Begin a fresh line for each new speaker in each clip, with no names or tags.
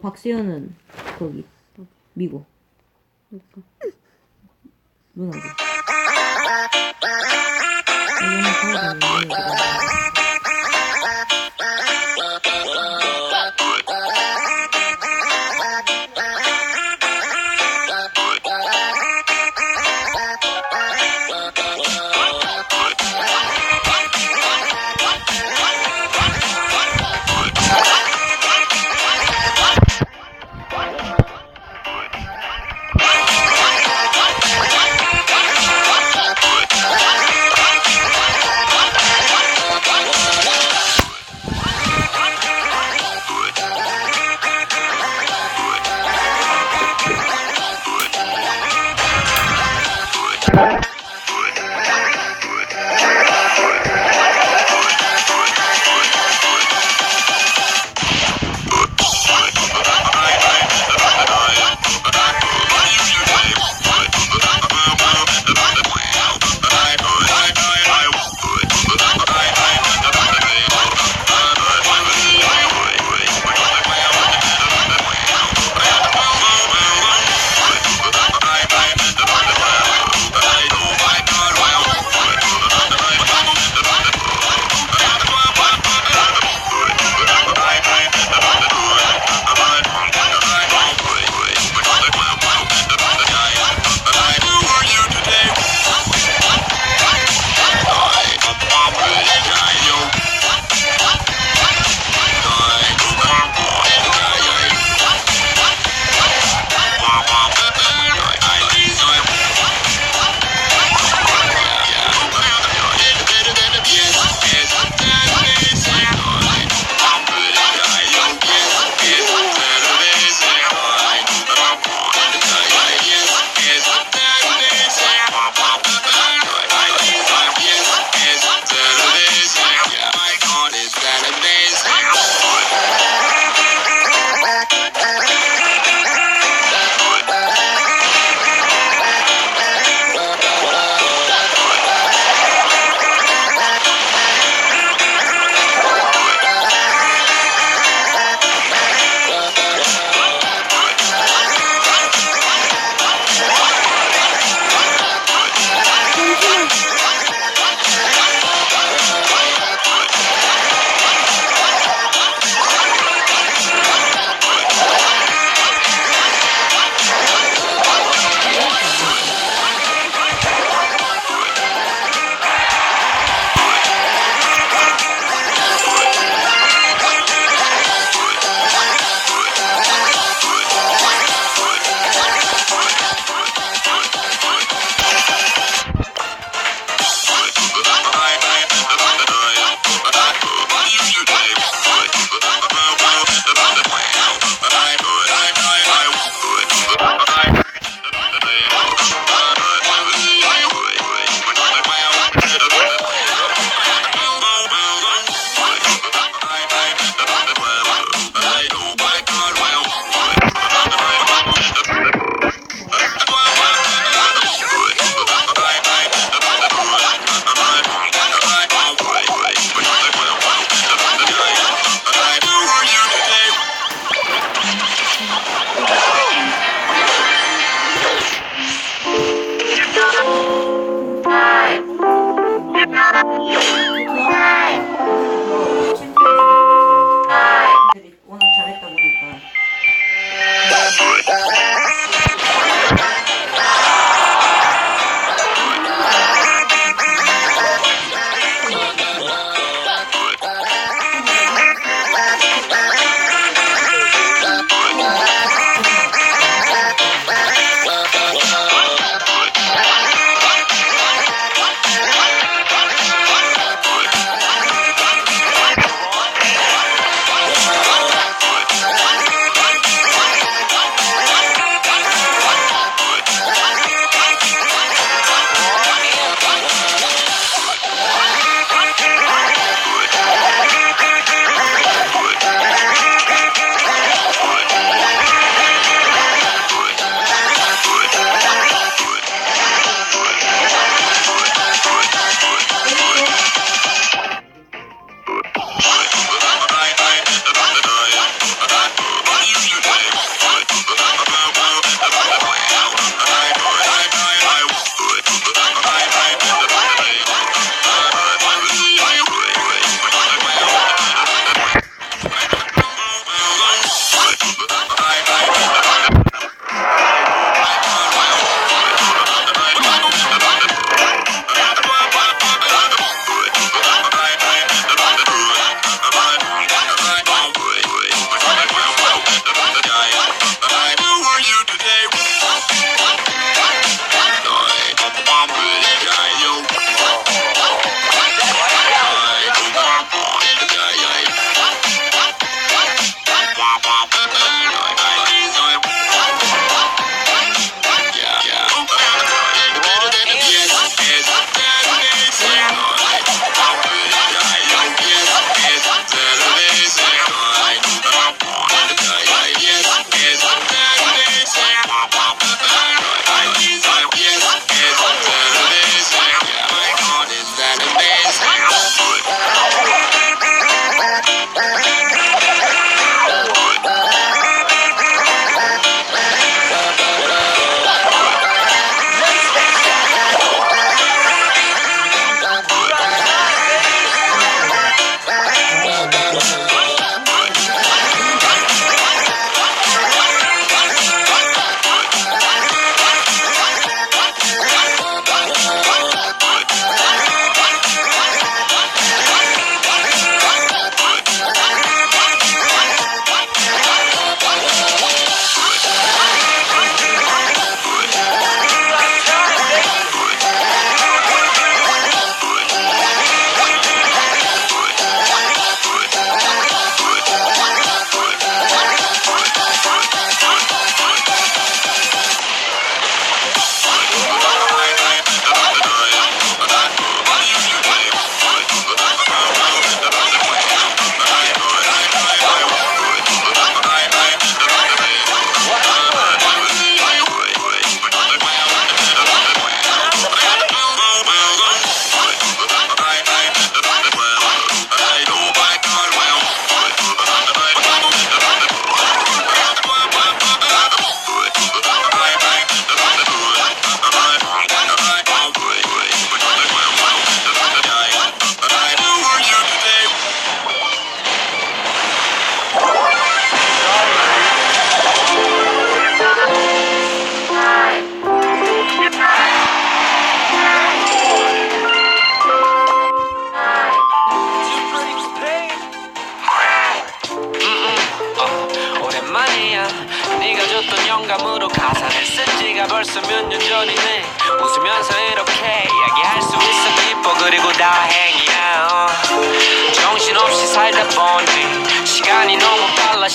박수현은 거기 미국
그러니까.
넌 어디?
Thank you.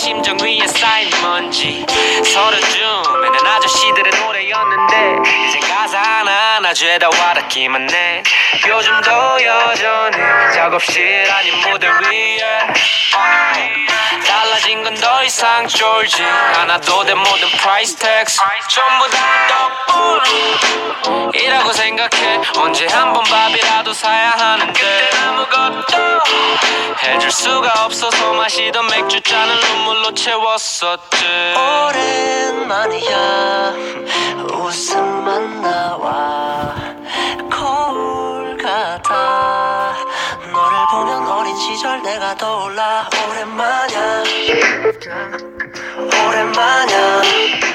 심장 위에 쌓인 먼지. 서른쯤에는 아저씨들의 노래였는데 이제 가사 하나하나 죄다 와닿기만 해. 요즘도 여전히 작업실 아닌 무대 위에 이상 쫄지 않아도 돼 모든 프라이스 텍스 전부 다 덕분이라고 생각해. 언제 한 번 밥이라도 사야 하는데 아무것도 해줄 수가 없어서 마시던 맥주잔을 눈물로 채웠었지.
오랜만이야. 웃음만 나와. 거울 같아. 너를 보면 어린 시절 내가 떠올라 오랜만이야.